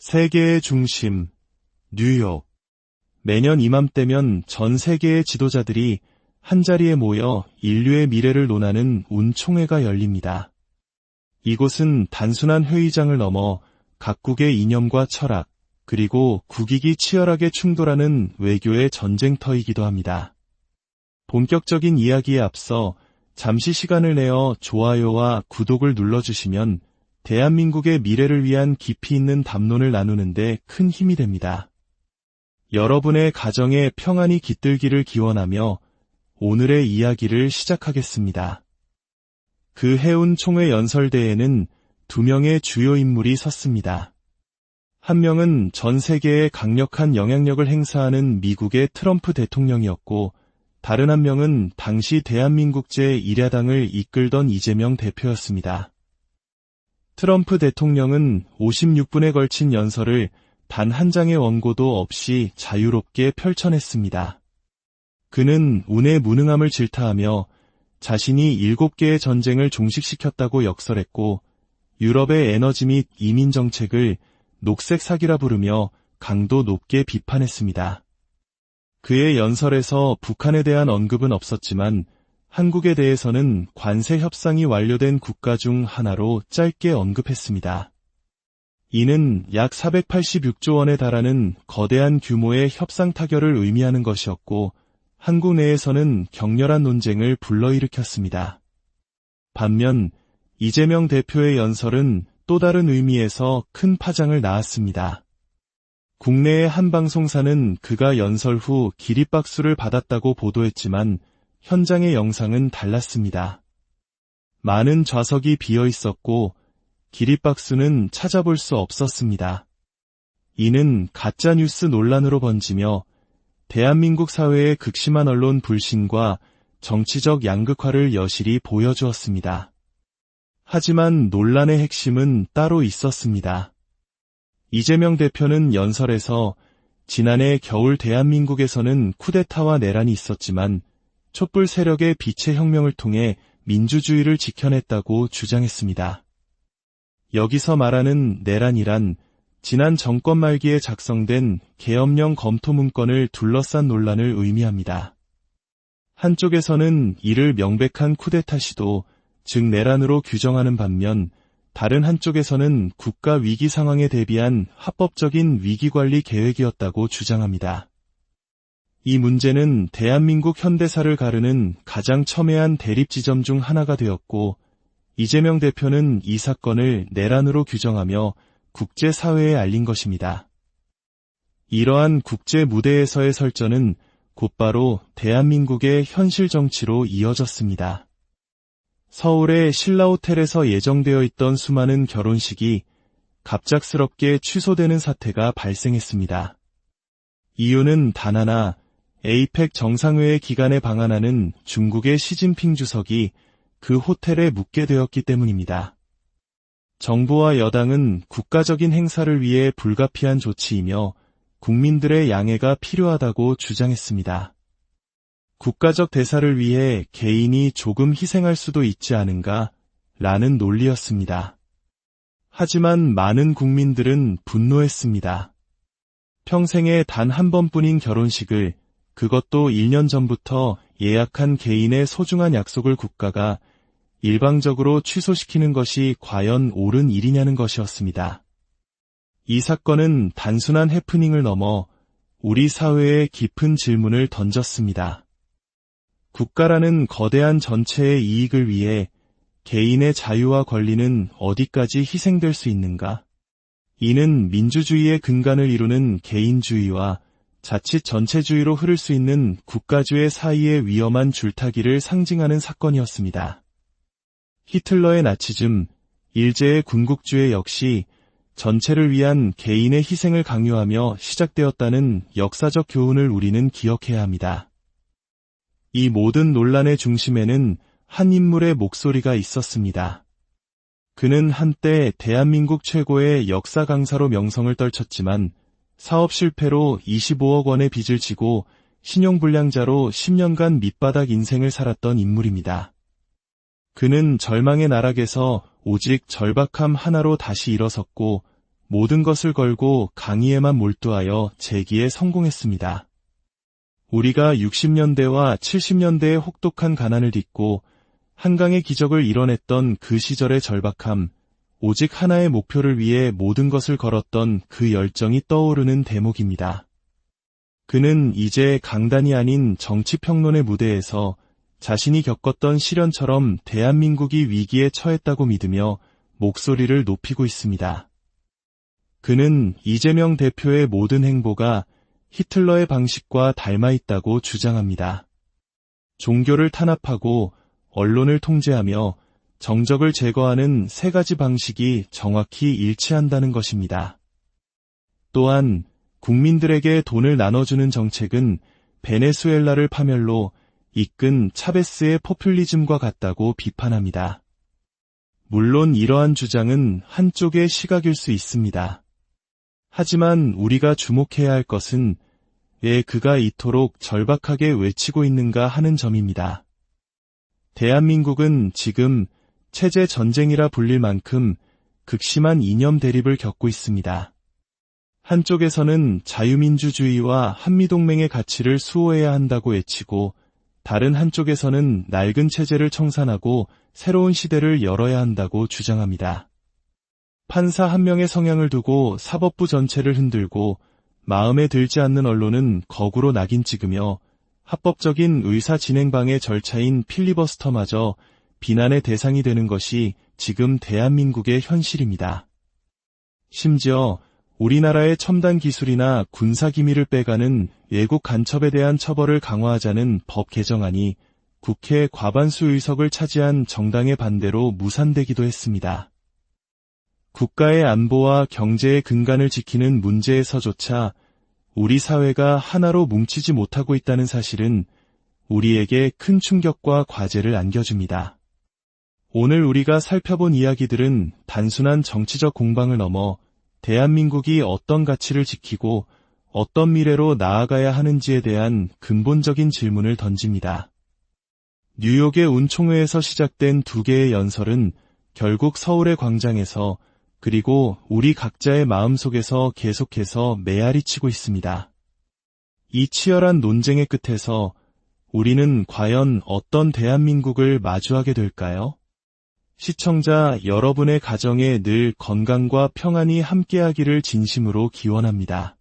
세계의 중심, 뉴욕. 매년 이맘때면 전 세계의 지도자들이 한자리에 모여 인류의 미래를 논하는 운총회가 열립니다. 이곳은 단순한 회의장을 넘어 각국의 이념과 철학, 그리고 국익이 치열하게 충돌하는 외교의 전쟁터이기도 합니다. 본격적인 이야기에 앞서 잠시 시간을 내어 좋아요와 구독을 눌러주시면 대한민국의 미래를 위한 깊이 있는 담론을 나누는데 큰 힘이 됩니다. 여러분의 가정에 평안이 깃들기를 기원하며 오늘의 이야기를 시작하겠습니다. 그 해운 총회 연설대에는 두 명의 주요 인물이 섰습니다. 한 명은 전 세계에 강력한 영향력을 행사하는 미국의 트럼프 대통령이었고, 다른 한 명은 당시 대한민국 제1야당을 이끌던 이재명 대표였습니다. 트럼프 대통령은 56분에 걸친 연설을 단 한 장의 원고도 없이 자유롭게 펼쳐냈습니다. 그는 운의 무능함을 질타하며 자신이 7개의 전쟁을 종식시켰다고 역설했고 유럽의 에너지 및 이민 정책을 녹색 사기라 부르며 강도 높게 비판했습니다. 그의 연설에서 북한에 대한 언급은 없었지만 한국에 대해서는 관세 협상이 완료된 국가 중 하나로 짧게 언급했습니다. 이는 약 486조 원에 달하는 거대한 규모의 협상 타결을 의미하는 것이었고 한국 내에서는 격렬한 논쟁을 불러일으켰습니다. 반면 이재명 대표의 연설은 또 다른 의미에서 큰 파장을 낳았습니다. 국내의 한 방송사는 그가 연설 후 기립박수를 받았다고 보도했지만 현장의 영상은 달랐습니다. 많은 좌석이 비어 있었고 기립박수는 찾아볼 수 없었습니다. 이는 가짜뉴스 논란으로 번지며 대한민국 사회의 극심한 언론 불신과 정치적 양극화를 여실히 보여주었습니다. 하지만 논란의 핵심은 따로 있었습니다. 이재명 대표는 연설에서 지난해 겨울 대한민국에서는 쿠데타와 내란이 있었지만 촛불 세력의 빛의 혁명을 통해 민주주의를 지켜냈다고 주장했습니다. 여기서 말하는 내란이란 지난 정권 말기에 작성된 계엄령 검토 문건을 둘러싼 논란을 의미합니다. 한쪽에서는 이를 명백한 쿠데타 시도, 즉 내란으로 규정하는 반면 다른 한쪽에서는 국가 위기 상황에 대비한 합법적인 위기관리 계획이었다고 주장합니다. 이 문제는 대한민국 현대사를 가르는 가장 첨예한 대립 지점 중 하나가 되었고 이재명 대표는 이 사건을 내란으로 규정하며 국제사회에 알린 것입니다. 이러한 국제 무대에서의 설전은 곧바로 대한민국의 현실 정치로 이어졌습니다. 서울의 신라호텔에서 예정되어 있던 수많은 결혼식이 갑작스럽게 취소되는 사태가 발생했습니다. 이유는 단 하나 에이펙 정상회의 기간에 방한하는 중국의 시진핑 주석이 그 호텔에 묵게 되었기 때문입니다. 정부와 여당은 국가적인 행사를 위해 불가피한 조치이며 국민들의 양해가 필요하다고 주장했습니다. 국가적 대사를 위해 개인이 조금 희생할 수도 있지 않은가 라는 논리였습니다. 하지만 많은 국민들은 분노했습니다. 평생에 단 한 번뿐인 결혼식을 그것도 1년 전부터 예약한 개인의 소중한 약속을 국가가 일방적으로 취소시키는 것이 과연 옳은 일이냐는 것이었습니다. 이 사건은 단순한 해프닝을 넘어 우리 사회에 깊은 질문을 던졌습니다. 국가라는 거대한 전체의 이익을 위해 개인의 자유와 권리는 어디까지 희생될 수 있는가? 이는 민주주의의 근간을 이루는 개인주의와 자칫 전체주의로 흐를 수 있는 국가주의 사이의 위험한 줄타기를 상징하는 사건이었습니다. 히틀러의 나치즘, 일제의 군국주의 역시 전체를 위한 개인의 희생을 강요하며 시작되었다는 역사적 교훈을 우리는 기억해야 합니다. 이 모든 논란의 중심에는 한 인물의 목소리가 있었습니다. 그는 한때 대한민국 최고의 역사 강사로 명성을 떨쳤지만 사업 실패로 25억 원의 빚을 지고 신용불량자로 10년간 밑바닥 인생을 살았던 인물입니다. 그는 절망의 나락에서 오직 절박함 하나로 다시 일어섰고 모든 것을 걸고 강의에만 몰두하여 재기에 성공했습니다. 우리가 60년대와 70년대의 혹독한 가난을 딛고 한강의 기적을 이뤄냈던 그 시절의 절박함, 오직 하나의 목표를 위해 모든 것을 걸었던 그 열정이 떠오르는 대목입니다. 그는 이제 강단이 아닌 정치평론의 무대에서 자신이 겪었던 시련처럼 대한민국이 위기에 처했다고 믿으며 목소리를 높이고 있습니다. 그는 이재명 대표의 모든 행보가 히틀러의 방식과 닮아 있다고 주장합니다. 종교를 탄압하고 언론을 통제하며 정적을 제거하는 세 가지 방식이 정확히 일치한다는 것입니다. 또한 국민들에게 돈을 나눠주는 정책은 베네수엘라를 파멸로 이끈 차베스의 포퓰리즘과 같다고 비판합니다. 물론 이러한 주장은 한쪽의 시각일 수 있습니다. 하지만 우리가 주목해야 할 것은 왜 그가 이토록 절박하게 외치고 있는가 하는 점입니다. 대한민국은 지금 체제 전쟁이라 불릴 만큼 극심한 이념 대립을 겪고 있습니다. 한쪽에서는 자유민주주의와 한미동맹의 가치를 수호해야 한다고 외치고 다른 한쪽에서는 낡은 체제를 청산하고 새로운 시대를 열어야 한다고 주장합니다. 판사 한 명의 성향을 두고 사법부 전체를 흔들고 마음에 들지 않는 언론은 거구로 낙인 찍으며 합법적인 의사 진행방의 절차인 필리버스터마저 비난의 대상이 되는 것이 지금 대한민국의 현실입니다. 심지어 우리나라의 첨단 기술이나 군사 기밀을 빼가는 외국 간첩에 대한 처벌을 강화하자는 법 개정안이 국회 과반수 의석을 차지한 정당의 반대로 무산되기도 했습니다. 국가의 안보와 경제의 근간을 지키는 문제에서조차 우리 사회가 하나로 뭉치지 못하고 있다는 사실은 우리에게 큰 충격과 과제를 안겨줍니다. 오늘 우리가 살펴본 이야기들은 단순한 정치적 공방을 넘어 대한민국이 어떤 가치를 지키고 어떤 미래로 나아가야 하는지에 대한 근본적인 질문을 던집니다. 뉴욕의 운총회에서 시작된 두 개의 연설은 결국 서울의 광장에서 그리고 우리 각자의 마음속에서 계속해서 메아리 치고 있습니다. 이 치열한 논쟁의 끝에서 우리는 과연 어떤 대한민국을 마주하게 될까요? 시청자 여러분의 가정에 늘 건강과 평안이 함께하기를 진심으로 기원합니다.